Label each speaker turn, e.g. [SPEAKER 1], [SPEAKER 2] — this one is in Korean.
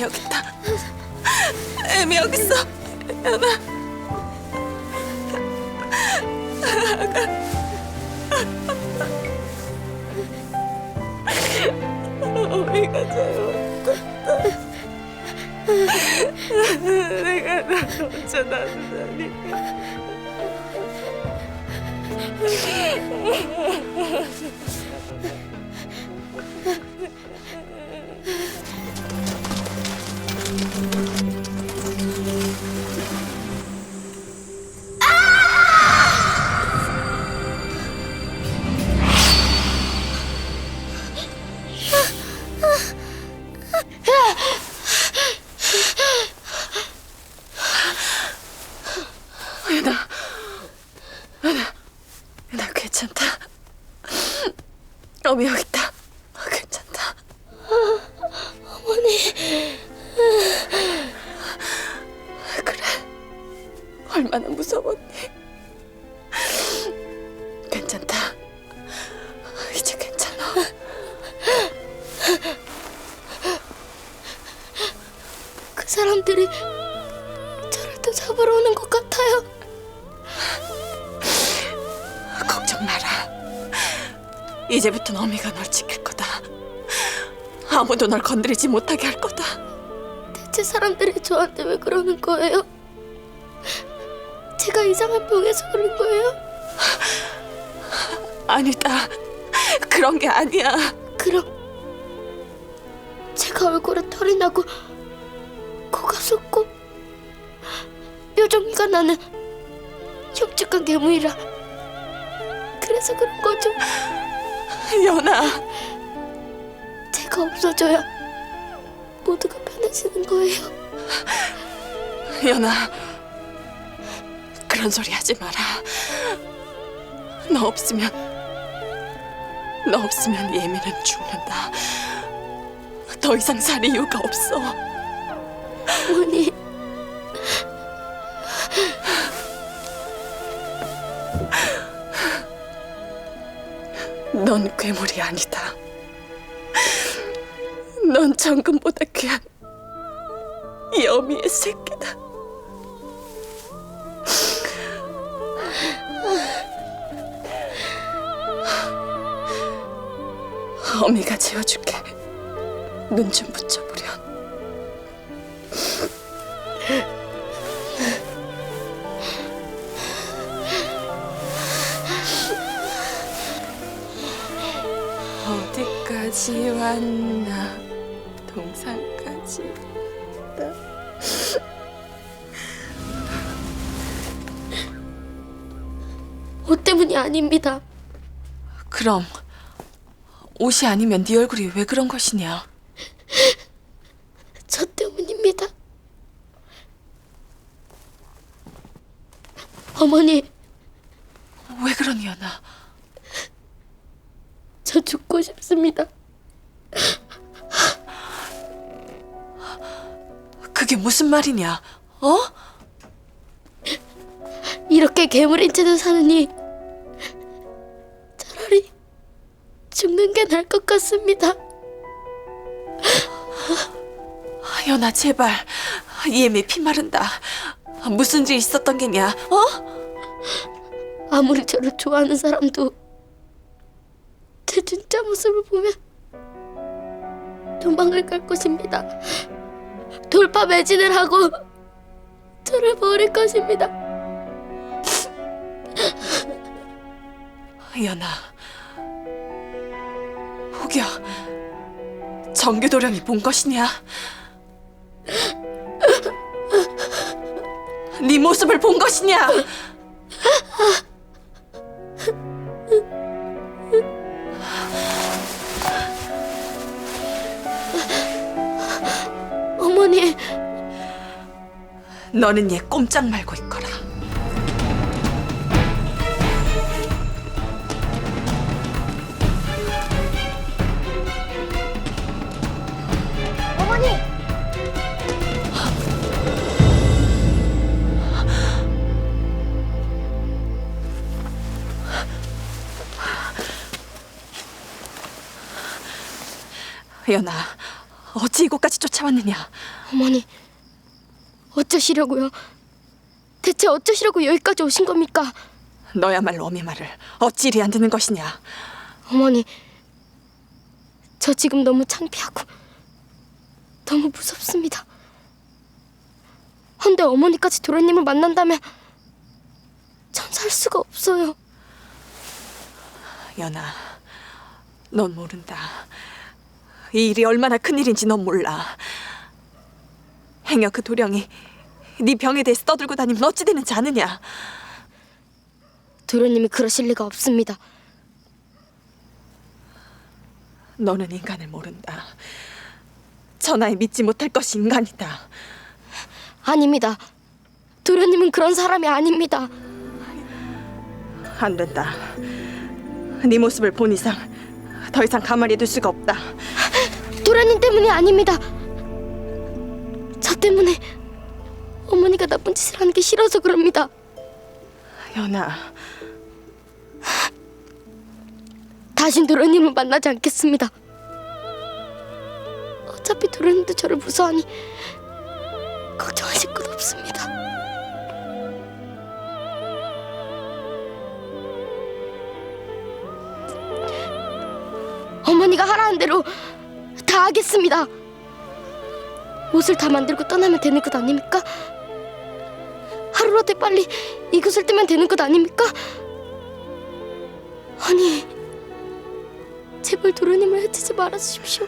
[SPEAKER 1] 여기 있다. 애미 여기 있어. 연아. 어미가 잘못했다. 내가 나를 혼자 놔두다니. 그래. 얼마나 무서웠니? 괜찮다. 이제 괜찮아.
[SPEAKER 2] 그 사람들이 저를 또 잡으러 오는 것 같아요.
[SPEAKER 1] 걱정 마라. 이제부터 어미가 널 지킬. 아무도 널 건드리지 못하게 할 거다.
[SPEAKER 2] 대체 사람들이 저한테 왜 그러는 거예요? 제가 이상한 병에서 그런 거예요?
[SPEAKER 1] 아니다. 그런 게 아니야.
[SPEAKER 2] 그럼 제가 얼굴에 털이 나고 코가 솟고 뾰족이가 나는 흉측한 괴물이라 그래서 그런 거죠.
[SPEAKER 1] 연아,
[SPEAKER 2] 제가 없어져야 모두가 편해지는 거예요.
[SPEAKER 1] 연아. 그런 소리 하지 마라. 너 없으면, 너 없으면 예미는 죽는다. 더 이상 살 이유가 없어.
[SPEAKER 2] 어머니
[SPEAKER 1] 넌 괴물이 아니다. 넌 정금보다 귀한 여미의 새끼다. 어미가 재워줄게. 눈 좀 붙여보렴. 어디까지 왔나 동산까지
[SPEAKER 2] 옷 때문이 아닙니다.
[SPEAKER 1] 그럼 옷이 아니면 네 얼굴이 왜 그런 것이냐
[SPEAKER 2] 저 때문입니다. 어머니,
[SPEAKER 1] 왜 그러니 연아
[SPEAKER 2] 저 죽고 싶습니다.
[SPEAKER 1] 그게 무슨 말이냐 어?
[SPEAKER 2] 이렇게 괴물인 채로 사느니 차라리 죽는 게 나을 것 같습니다.
[SPEAKER 1] 연아 제발 예미 피 마른다 무슨 일 있었던 게냐 어?
[SPEAKER 2] 아무리 저를 좋아하는 사람도 제 진짜 모습을 보면 도망을 갈 것입니다. 돌파 매진을 하고 저를 버릴 것입니다.
[SPEAKER 1] 연아 혹여 정규도령이 본 것이냐 네 모습을 본 것이냐 너는 얘 꼼짝 말고 있거라.
[SPEAKER 2] 어머니!
[SPEAKER 1] 연아, 어찌 이곳까지 쫓아왔느냐?
[SPEAKER 2] 어머니, 어쩌시려고요? 대체 어쩌시려고 여기까지 오신 겁니까?
[SPEAKER 1] 너야말로 어미 말을 어찌 이리 안 듣는 것이냐?
[SPEAKER 2] 어머니, 저 지금 너무 창피하고 너무 무섭습니다. 헌데 어머니까지 도련님을 만난다면 전 살 수가 없어요.
[SPEAKER 1] 연아, 넌 모른다. 이 일이 얼마나 큰 일인지 넌 몰라. 행여 그 도령이 네 병에 대해서 떠들고 다니면 어찌 되는지 아느냐?
[SPEAKER 2] 도련님이 그러실 리가 없습니다.
[SPEAKER 1] 너는 인간을 모른다. 천하에 믿지 못할 것이 인간이다.
[SPEAKER 2] 아닙니다. 도련님은 그런 사람이 아닙니다.
[SPEAKER 1] 안 된다. 네 모습을 본 이상 더 이상 가만히 둘 수가 없다.
[SPEAKER 2] 도련님 때문이 아닙니다. 저 때문에 어머니가 나쁜 짓을 하는 게 싫어서 그럽니다.
[SPEAKER 1] 연아,
[SPEAKER 2] 다신 도련님을 만나지 않겠습니다. 어차피 도련님도 저를 무서워하니 걱정하실 것 없습니다. 어머니가 하라는 대로 다 하겠습니다. 옷을 다 만들고 떠나면 되는 것 아닙니까? 하루라도 빨리 이곳을 뜨면 되는 것 아닙니까? 아니, 제발 도련님을 해치지 말아주십시오.